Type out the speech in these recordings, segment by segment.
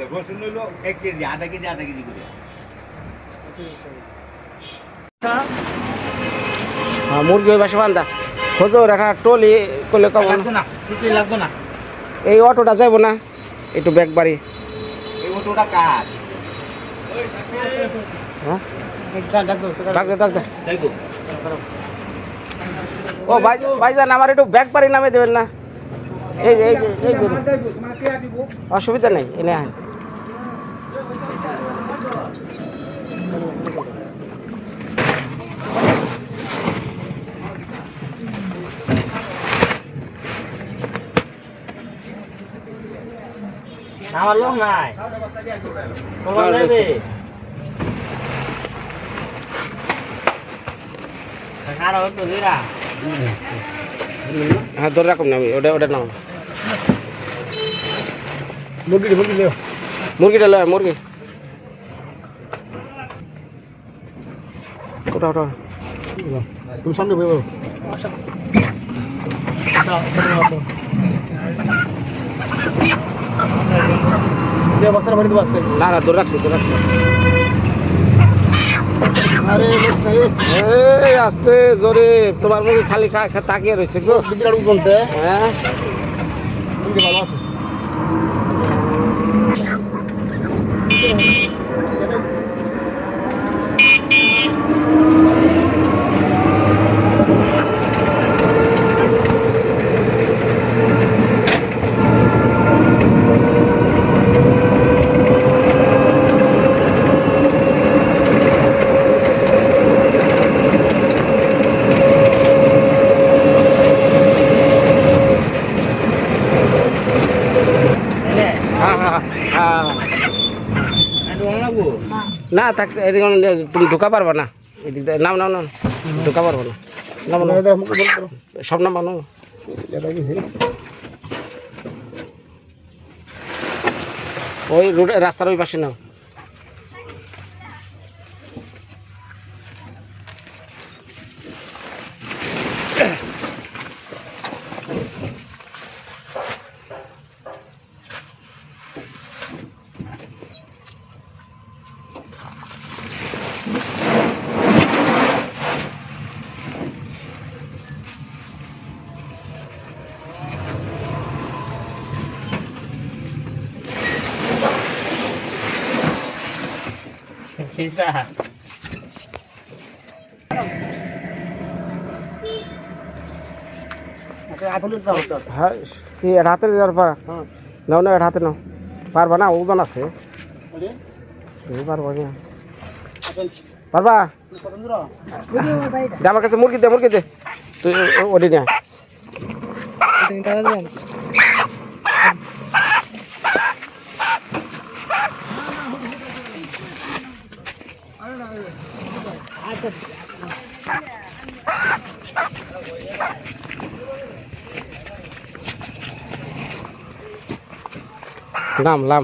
আচ্ছা রসুন হইল এক কেজি আধা কেজি আধা কেজি করে। হ্যাঁ মুরগি ওই পাশে বান্ধা খোঁজো রাখা টলি করলে কম না এই অটোটা যাইব না একটু ব্যাগ বাড়ি। এই অটোটা কার? হ্যাঁ? ডাক দে ডাক ও ভাই ভাইজান আমার একটু ব্যাগ বাড়ি নামে দেবেন না। এই অসুবিধা নেই এনে আমার লোক নাই তোমার আর নেবে বেশি। আর তো দিরা হ্যাঁ ধরে রাখুন না আমি ওটা ওটা নাও মুরগি মুরগি লেও মুরগিটা লয় মুরগি ওটা ওটা তুমি সামনে বই দেবো আজকে না না তোর রাখছি তোর রাখছি। আরে এই আস্তে জোরে। তোমার মুখে খালি তাকিয়ে রয়েছে গো। বিরাট বলতে হ্যাঁ? ভালো আছে হ্যাঁ হ্যাঁ হ্যাঁ না থাক তুমি ঢোকা পারবা না। এদিক নাম নাম নাম। ঢোকা পারব না। নাম নাম। সব নাম বানো ওই রোড রাস্তার ওই পাশে নাও। খিসা হ্যাঁ কি এটা হাতে দেওয়ার পার নাও না এটা হাতে নাও পারবা না ওজন আছে তুমি পারবা না পারবা দে আমার কাছে মুরগি দে মুরগি দে তুই ও- ওটি নিয়ে আয়। লাম লাম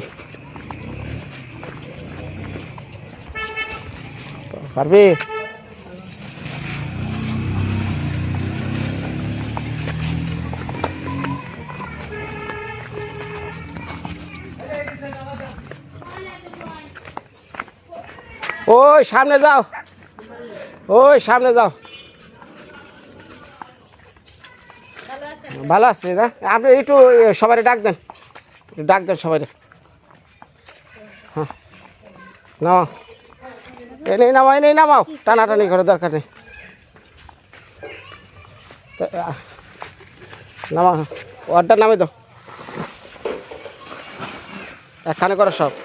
পারবি ওই সামনে যাও। ওই সামনে যাও। ভালো আছে না? আপনি একটু সবাই ডাক দেন। ডাক দেন সবাই হ্যাঁ। নামাও এনেই নামাও এনেই নামাও। টানাটানি করে দরকার নেই। নামা ওয়ার্ডটা নামে দাও। একখানে করো সব হ্যাঁ। আহ,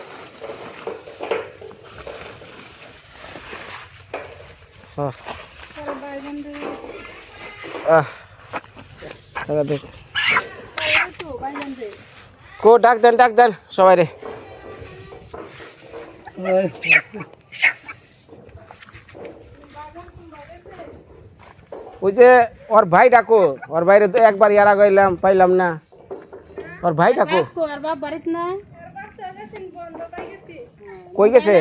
টাকা দে। কো ডাক দেন ডাক দেন সবাই রে ওই যে ওর ভাই ডাকো ওর বাইরে তো একবার ইয়ারা গইলাম পাইলাম না ওর ভাই ডাকো আর বাপ বাড়িতে নাই কই গেছে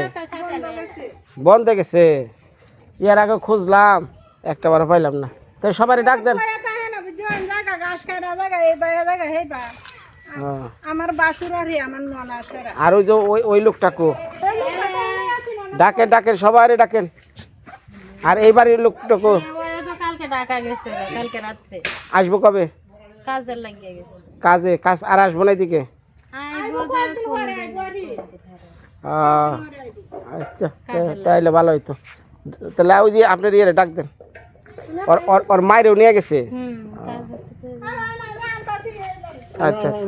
বন্ধ হয়ে গেছে ইয়ার আগে খুঁজলাম একটা বার পাইলাম না। তাই সবারই ডাক দেন। হ্যাঁ। আমার বাসুরা আমার ননা আর ওই যে ওই ওই লোকটাকু ডাকেন ডাকেন সবাই ডাকেন। আর এই বাড়ির লোকটাকু ওরা তো কালকে ঢাকা গেছে রে, কালকে রাত্রে। আসব কবে? কাজের লাগিয়ে গেছে। কাজে কাজ আর আসব না এদিকে? আচ্ছা তাইলে ভালো হইতো। তাহলে ওই যে আপনার ইয়ে ডাক দেন। ওর মায়েরও নিয়ে গেছে। আচ্ছা আচ্ছা।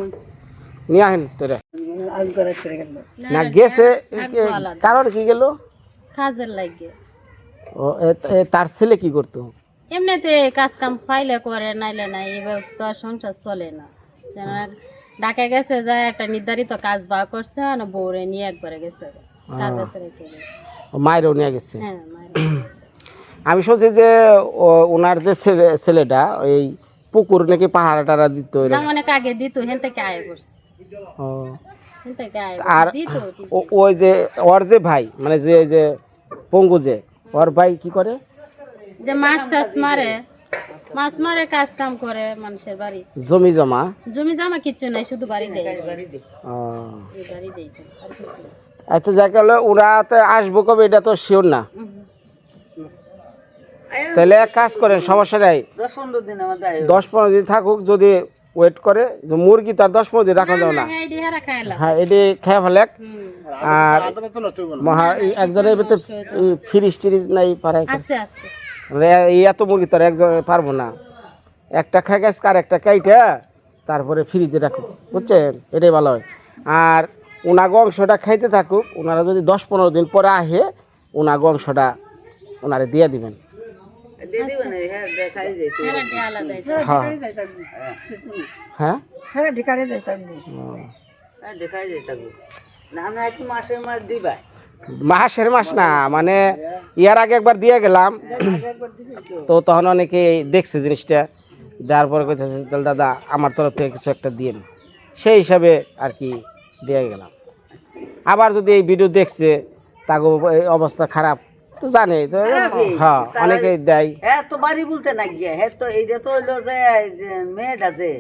নিয়ে আহেন তোরা। না গেছে কারণ কি গেল? কাজের লাগিয়ে ও তার ছেলে কি করতো? এমনিতে কাজ কাম পাইলে করে নাইলে নাই এবার তো আর সংসার চলে না। ঢাকা গেছে যায় একটা নির্ধারিত কাজ বা করছে না বউরে নিয়ে একবারে গেছে। রেখে মায়েরও নিয়ে গেছে। হ্যাঁ। আমি শুনছি যে ওনার যে ছেলে ছেলেটা ওই পুকুর নাকি পাহাড় টাড়া দিত অনেক আগে দিত হেন থেকে আয় করছে। ও। হেন থেকে আয় আর ও- ওই যে ওর যে ভাই মানে যে যে পঙ্গু যে ওর ভাই কি করে? যে মাছ টাছ মারে মাছ মারে কাজ কাম করে মানুষের বাড়ি। জমি জমা? জমি জামা কিচ্ছু নাই শুধু বাড়ি দেয়। বাড়ি দেয়। কিছু। আচ্ছা যাকে হলো ওরা তো আসব কবে? এটা তো শিওর না। তাহলে এক কাজ করেন সমস্যা নাই। দশ পনেরো দিন থাকুক যদি ওয়েট করে মুরগি তার দশ পনেরো দিন রাখা যাবে না। হ্যাঁ, হ্যাঁ এটি খেয়ে ফেলে আর আপনাদের তো নষ্ট হইব না। মহা একজনের ভিতরে ফ্রিজ টিরিজ নাই পারাই আছে আছে। মানে এই এত মুরগি তো আর একজন পারব না। একটা খাই গাছ আর একটা কাইটা তারপরে ফ্রিজে রাখুক। বুঝছেন? এটাই ভালো হয়। আর উনাগো অংশটা খাইতে থাকুক ওনারা যদি দশ পনেরো দিন পরে আহে উনাগো অংশটা ওনারে দিয়ে দিবেন। ডে আলাদা হ্যাঁ হ্যাঁ হ্যাঁ ঢিকারে যাইতাম মাসের মাস না মানে ইয়ার আগে একবার দিয়ে গেলাম। তো। তখন অনেকে দেখছে জিনিসটা। দেওয়ার পরে কইতেছে তাহলে দাদা আমার তরফ থেকে কিছু একটা দিন সেই হিসাবে আর কি দিয়ে গেলাম। আবার যদি এই ভিডিও দেখছে তাকে অবস্থা খারাপ তো জানে তো হ্যাঁ অনেকেই দেয়। হ্যাঁ তো বাড়ি বলতে না গিয়া হ্যাঁ তো এইটা তো হইল যে এই যে মেয়েটা যে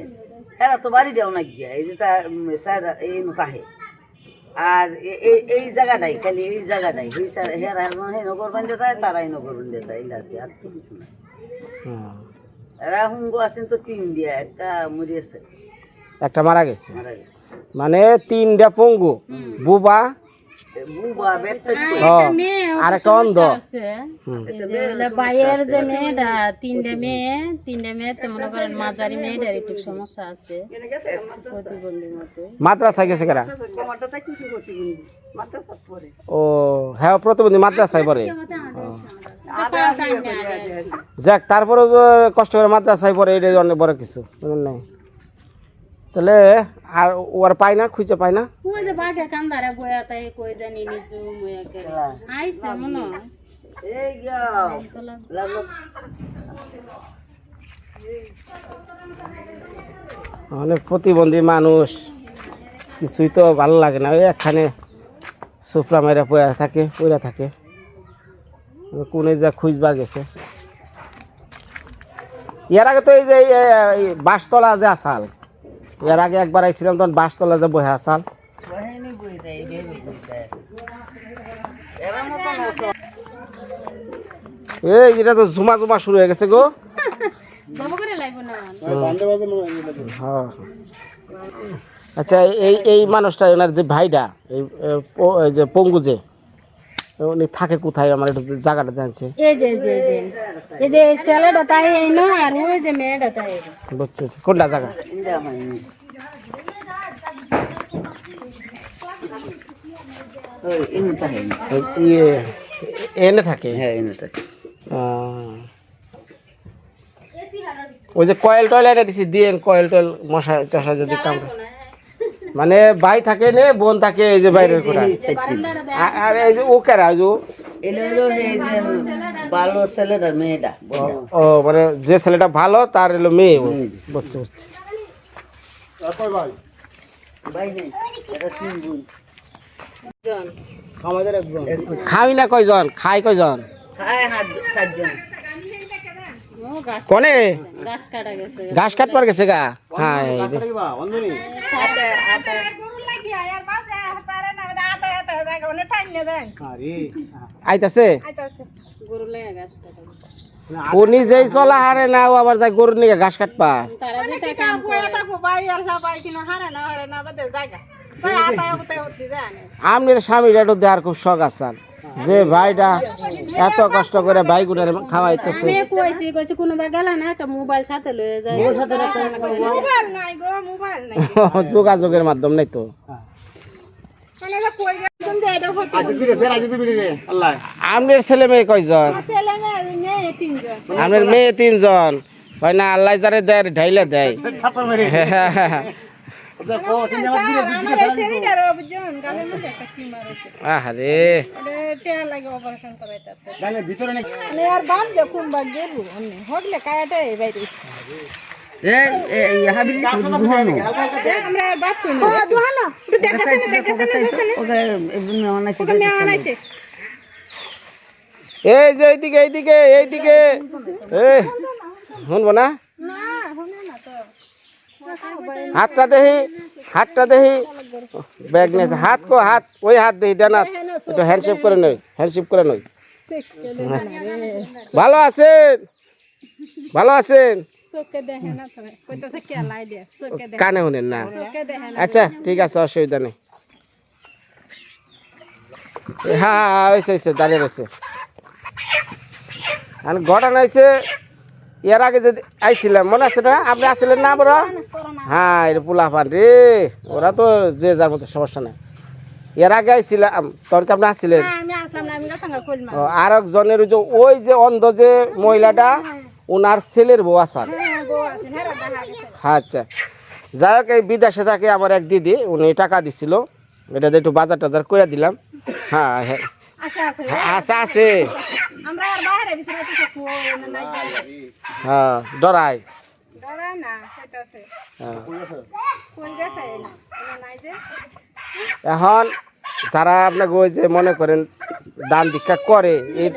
হ্যাঁ তো বাড়ি দেও না গিয়া এই যে স্যার এই নতাহে আর এই- এই জায়গাটাই খালি এই জায়গাটাই এই স্যার হ্যাঁ হে নগর বান্ধে তাই তারাই নগর বান্ধে তাই ইলাতে আর তো কিছু না এরা হুঙ্গো আছেন তো তিন দিয়া একটা মরিয়েছে। একটা মারা গেছে। মারা গেছে। মানে তিনটা পঙ্গু বুবা আর একটা অন্ধ। আছে। এই যে হলো বাইয়ের যে মেয়েটা তিনটে মেয়ে তিনটে মেয়ে তো মনে করেন মাঝারি মেয়েটার একটু সমস্যা আছে। প্রতিবন্ধীর গেছে কারা? কমাটাটা কি কি করতে গুনবি মাথা সাপ পরে ও হ্যাঁ প্রতিবন্ধী মাদ্রাসায় পড়ে। যাক তারপরে কষ্ট করে মাদ্রাসায় পড়ে এটা অনেক বড় কিছু বুঝলেন নাই তাহলে আর ও আর পায় না খুঁজে পায় না। ওই যে বাঘে কান্দারে বয়া তাই কই জানি নিজু মুয়া করে। আইছে মনে এই যাও। লাগল মানে প্রতিবন্ধী মানুষ কিছুই তো ভালো লাগে না। ওই একখানে সুফরা মেরা পয়া থাকে পয়া থাকে। কোনে যা খুঁজবার গেছে। ইয়ার আগে তো এই যে এই- এই যে আসাল এর আগে একবার আইছিলাম তখন বাঁশতলা যে বহে আসাল। বই এরা এই এটা তো ঝুমা ঝুমা শুরু হয়ে গেছে গো। হয়। আচ্ছা এই এই মানুষটা ওনার যে ভাইটা প- এই যে পঙ্গু যে উনি থাকে কোথায়? আমার একটু জায়গাটা জানছে। এই যে যে যে। এই যে ছেলেটা তাই এই না আর ওই যে মেয়েটা তাই। এই। কোনটা জায়গা? ইয়ে এনে থাকে? হ্যাঁ ওই যে কয়েল টয়েল এনে দিছি দিয়েন কয়েল টয়েল মশা টশা যদি কাম মানে ভাই থাকে নে বোন থাকে এই যে বাইরের কোটা আর এই যে ও কেরা যে ও- ভালো ছেলেটা মেয়েটা মানে যে ছেলেটা ভালো তার এলো মেয়ে। বুঝছি বুঝছি। খাই না কয়জন? খাই কয়জন? ও গাছ কনে? গাছ কাটা গেছে। ঘাস কাটবার গেছে গা? হ্যাঁ আইতাছে? আইতাছে। গরু লাগে গাছ কাটা ও নিজেই চলা হারে না ও আবার যায় গরুর নিয়ে ঘাস কাটবা। তারা যেটা কাম কাম কইয়া তা ভাই আল্লাহ ভাই কিনা হারে না হারে না বাদে জায়গা তাই আতা হতে হতে জানে। আমনের স্বামীর একটু দেওয়ার খুব শখ আসান যে ভাইটা এত কষ্ট করে ভাই গুনের খাওয়াইতেছে। আমি কইছি কইছি কোনোবা গেলে না একটা মোবাইল সাথে লয়ে যায়। মোবাইল নাই গো মোবাইল নাই যোগাযোগের মাধ্যম নাই তো। মানে যে কই গেছেন যে এটা হতে আজ দিরে ফের আজ দিবি রে আল্লাহ। আমনের ছেলে মেয়ে কয়জন? আমনের মেয়ে তিনজন। হয় না আল্লাহ যারে দেয় ঢাইলে দেয়। আহারে। এই যে এইদিকে এইদিকে এইদিকে। এই শুনব না। হাতটা দেখি হাতটা দেখি ব্যাগ নিয়েছে হাত কো হাত ওই হাত দেখি ডানাত একটু হ্যান্ডশেপ করে নই হ্যান্ডশেপ করে নই ভালো আছেন ভালো আছেন চোখে দেখে না তো কইতাছে কে লাই দে চোখে দেখে কানে শুনেন না চোখে দেখে না আচ্ছা ঠিক আছে অসুবিধা নেই হ্যাঁ হ্যাঁ হয়েছে হয়েছে দাঁড়িয়ে রয়েছে আর ঘটনা হয়েছে এর আগে যে আইছিলাম মনে আছে না? আপনি আসছিলেন না বড়? হ্যাঁ এটা পোলা পান রে। ওরা তো যে যার মতো সমস্যা নাই। এর আগে আইছিলাম তখন আপনি আসছিলেন হ্যাঁ, আর একজনের ওই যে ওই যে অন্ধ যে মহিলাটা ওনার ছেলের বউ আসার হ্যাঁ আছে হ্যাঁ গেছে আচ্ছা। যাই হোক এই বিদেশে থাকে আমার এক দিদি উনি টাকা দিছিল। এটা একটু বাজার টাজার করে দিলাম। হ্যাঁ হ্যাঁ আছে আছে। আমরা আর বাইরে বিছানা থেকে না হ্যাঁ ডরাই। ডরা না কইতাছে হ্যাঁ। কোন গেছে না না নাই যে। এখন যারা আপনাকে ওই যে মনে করেন দান দীক্ষা করে এই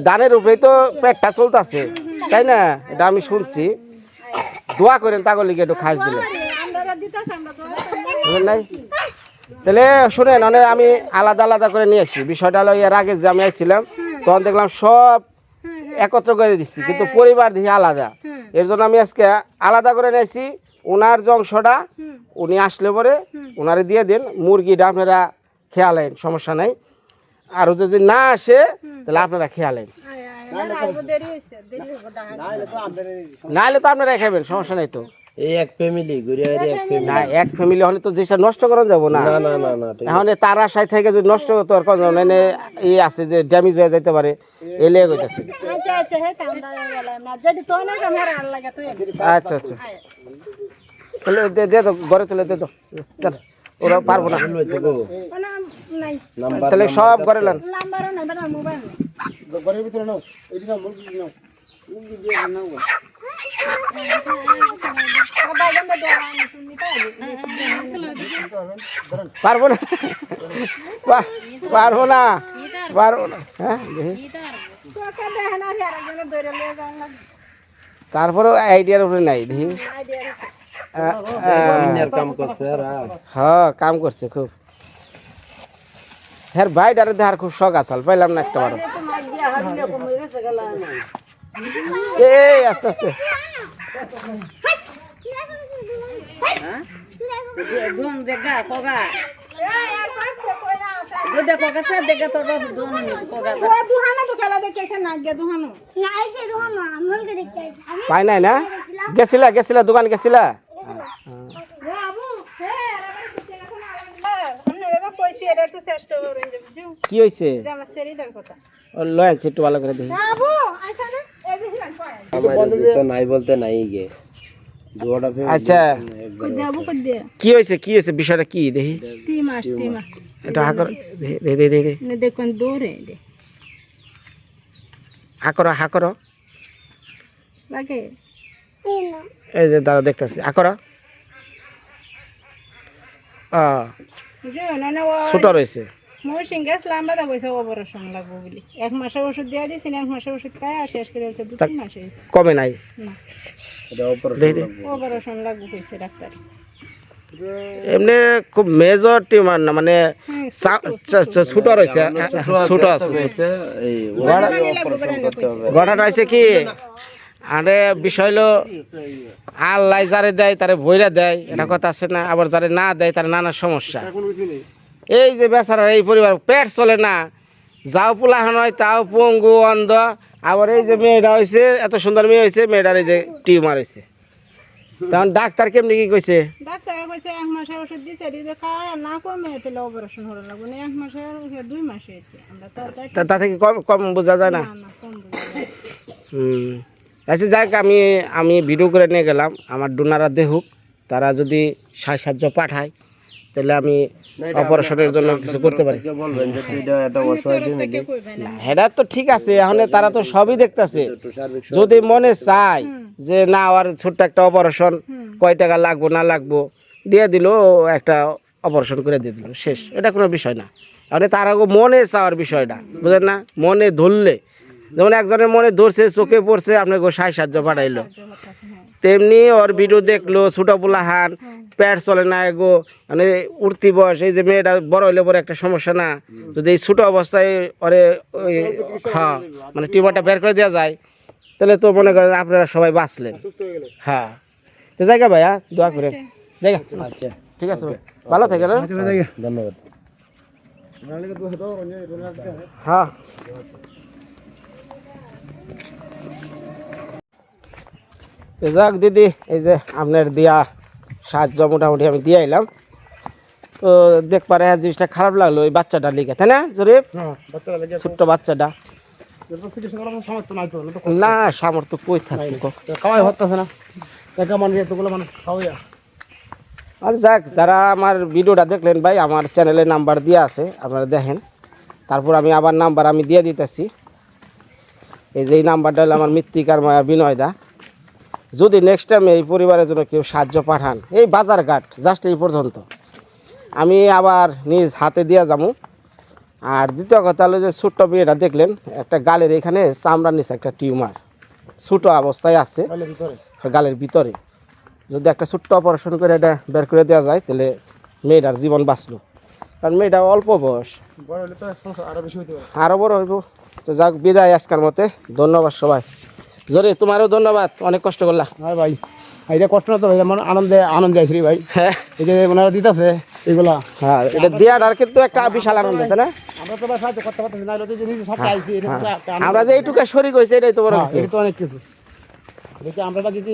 দানের উপরেই তো পেটটা চলতেছে তাই না? এটা আমি শুনছি। দোয়া করেন তাগর লিগে একটু খাস দিলে। নাই? তাহলে শুনেন মানে আমি আলাদা আলাদা করে নিয়ে এসেছি বিষয়টা হলো এর আগে যে আমি আসছিলাম তখন দেখলাম সব একত্র করে দিচ্ছি কিন্তু পরিবার দেখি আলাদা। এর জন্য আমি আজকে আলাদা করে নিয়েছি ওনার যে অংশটা উনি আসলে পরে ওনারে দিয়ে দিন মুরগিটা আপনারা খেয়ালেন সমস্যা নাই। আর যদি না আসে তাহলে আপনারা খেয়ালেন। দেরি হইছে দেরি হব দেখা নাইলে তো আমদের না হলে তো আপনারা খাবেন সমস্যা নাই তো। এই এক ফ্যামিলি ঘুরে আরে এক ফ্যামিলি না এক ফ্যামিলি হলে তো যেসব নষ্ট করা যাব না। না না না না এখন তার আশায় থেকে যদি নষ্ট করতে আর কোনো মানে ই আছে যে ড্যামেজ হয়ে যেতে পারে এই লেগে আচ্ছা আচ্ছা আমরা গেলাম। না যদি তো না ক্যামেরা আর লাগা তুই আচ্ছা আচ্ছা। তাহলে দে দে তো ঘরে চলে দে তো। চল ওরা পারব না। হয়েছে গো। নাই। তাহলে সব ঘরে লান। নাম্বারও নাই মোবাইল ঘরের ভিতরে নাও এইদিকে নাও মুরগি নাও। আমি তুমি তাই পারব না। পারব না। পারব না। হ্যাঁ ধরে তারপরেও আইডিয়ার উপরে নাই দেখি হ্যাঁ কাম করছে খুব। হ্যাঁ ভাই ডারে দেখার খুব শখ আসাল পাইলাম না একটা বারো। এই আস্তে আস্তে। দুন দেখা কগা। এই আর পাঁচটা কইরা আছে দুদে কগা সে দেখা তোর দুন কগা। ও দুহানা তো খেলা দেখেছে না গে দুহানো। পাই নাই না? গেছিলা গেছিলা দোকান গেছিলা? বাবু হে আমি এটা কইছি এটা একটু চেষ্টা করেন যে বুঝু কি হয়েছে লয় একটু ভালো করে দেখি। বাবু এই দিলাম কয় আমার তো নাই বলতে নাই গে। আচ্ছা কই যাব কই দে কি হয়েছে? কি হয়েছে? বিষয়টা কি? দেখি। স্টিমা স্টিমা এটা হাকর দেখি দেখি দেখি দেখি। নে দেখুন দূরে হাকর হাকর এই যে দাঁড়া দেখতেছি। হাকর ও বুঝু না না ছোট রয়েছে। মৌসিং গেছিলাম বাদা কইছে অপারেশন লাগবো বলি। এক মাসের ওষুধ দিয়ে দিয়েছি এক মাসের ওষুধ খায় আর শেষ করে হচ্ছে দু তিন মাস কমে নাই? অপারেশন লাগবো। কইছে ডাক্তার। এমনি খুব মেজর টিউমার না মানে হ্যাঁ, ছোট রয়েছে ছোট আছে হবে। ঘটনাটা হয়েছে কি? আরে বিষয় হলো আল্লাহ যারে দেয় তারে বইরা দেয় এটা কথা আছে না আবার যারে না দেয় তার নানা সমস্যা। এই যে বেচারার এই পরিবার পেট চলে না। যাও পোলাহান হয় তাও পঙ্গু অন্ধ। আবার এই যে মেয়েটা হয়েছে এত সুন্দর মেয়ে হয়েছে মেয়েটার এই যে টিউমার হয়েছে তখন ডাক্তার কেমনি কি কইছে? ডাক্তার কইছে এক মাসের ওষুধ দিছে দিতে আর না কমে তাহলে অপারেশন হলো লাগবো না এক মাসের ওষুধ দুই মাস হয়েছে। আমরা তো তা থেকে কম কম বোঝা যায় না। হুম। আচ্ছা যাক আমি আমি ভিডিও করে নিয়ে গেলাম। আমার ডোনারা দেখুক তারা যদি সাহায্য পাঠায়। তাহলে আমি অপারেশনের জন্য কিছু করতে পারি। এটা তো ঠিক আছে এখন তারা তো সবই দেখতেছে। যদি মনে চায় যে না আর ছোট্ট একটা অপারেশন কয় টাকা লাগবো না লাগবো দিয়ে দিল একটা অপারেশন করে দিয়ে দিল শেষ। এটা কোনো বিষয় না। এখন তার আগে মনে চাওয়ার বিষয়টা বুঝলেন না? মনে ধরলে। যেমন একজনের মনে ধরছে চোখে পড়ছে আপনাকে সাই সাহায্য পাঠাইলো। তেমনি ওর ভিডিও দেখল ছোটো পোলাহান প্যাট চলে না এগো মানে উঠতি বয়স এই যে মেয়েটা বড় হইলে পরে একটা সমস্যা না। যদি এই ছোটো অবস্থায় ওরে ওই হ্যাঁ মানে টিউমারটা বের করে দেওয়া যায় তাহলে তো মনে করেন আপনারা সবাই বাঁচলেন। হ্যাঁ তো জায়গা ভাইয়া দোয়া করে জায়গা। আচ্ছা। ঠিক আছে ভাই। ভালো থাকে না ধন্যবাদ। হ্যাঁ। তো যাক দিদি এই যে আপনার দিয়া সাহায্য মোটামুটি আমি দিয়ে এলাম তো দেখ পারে জিনিসটা খারাপ লাগল ওই বাচ্চাটা লিখে তাই না জরিফ ছোট্ট বাচ্চাটা। না সামর্থ্য কই থাকবে খাওয়াই না। একা এতগুলো খাওয়াই আর। যাক যারা আমার ভিডিওটা দেখলেন ভাই আমার চ্যানেলে নাম্বার দেওয়া আছে আপনারা দেখেন। তারপর আমি আবার নাম্বার আমি দিয়ে দিতেছি। এই যে এই নাম্বারটা হলো আমার মৃত্তিকার মায়া বিনয় দা। যদি নেক্সট টাইম এই পরিবারের জন্য কেউ সাহায্য পাঠান এই বাজার ঘাট জাস্ট এই পর্যন্ত। আমি আবার নিজ হাতে দিয়ে যাব। আর দ্বিতীয় কথা হলো যে ছোট্ট মেয়েটা দেখলেন একটা গালের এখানে চামড়ার নিচে একটা টিউমার। ছোটো অবস্থায় আছে গালের ভিতরে? যদি একটা ছোট্ট অপারেশন করে এটা বের করে দেওয়া যায় তাহলে মেয়েটার জীবন বাঁচলো। কারণ মেয়েটা অল্প বয়স। আরও বড় হইব। তো যাক বিদায় আজকের মতে। ধন্যবাদ সবাই। জোরে তোমারও ধন্যবাদ। অনেক কষ্ট করলা। হ্যাঁ ভাই এটা কষ্ট না তো ভাই আমার আনন্দে আনন্দে আছি ভাই। হ্যাঁ। এই যে ওনারা দিতেছে এগুলা। হ্যাঁ এটা দেওয়াটার কিন্তু একটা বিশাল আনন্দ তাই না? আমরা তো সাহায্য করতে পারতেছি না যে নিজে সব আইছি এটা তো একটা আনন্দ। আমরা যে এইটুকু শরীর হয়েছে এটাই তো বড় হ্যাঁ, কিছু। এটা তো অনেক কিছু। দেখি আমরা যদি